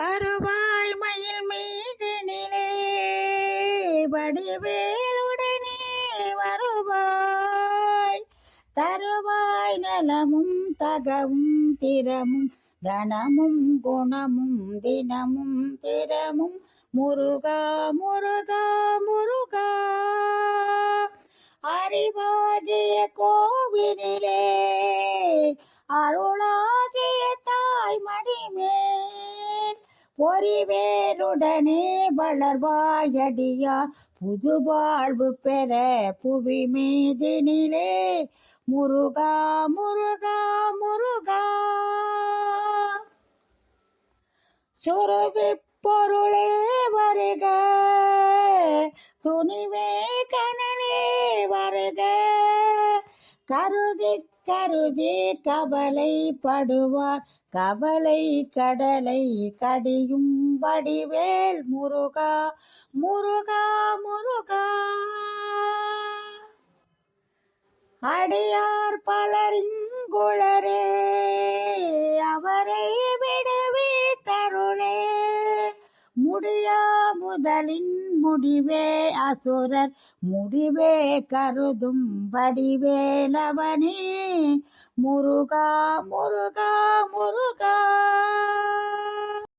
வருவாய் மயில் மீது நிலே வடிவேலுடனே வருவாய். தருவாய் நலமும் தகவும் திறமும் தனமும் குணமும் தினமும் திறமும். முருகா முருகா முருகா அறிவாகிய கோவிலே அருளாகிய தாய் மடிமே பொறிவேருடனே வளர்வாயடியா புது வாழ்வு பெற புவி மீதினிலே முருகா முருகா முருகா. சுருதி பொருளே வருக துணிவே கனலே வருக. கருதி கருதி கவலைப்படுவார். கவலை கடலை கடியும் வடிவேல் முருகா முருகா முருகா. அடியார் பலரிங்குளரே அவரை விடுவி தருளே. முடியா முதலின் முடிவே அசுரர் முடிவே கருதும் வடிவேலவனே. முருகா முருகா முருகா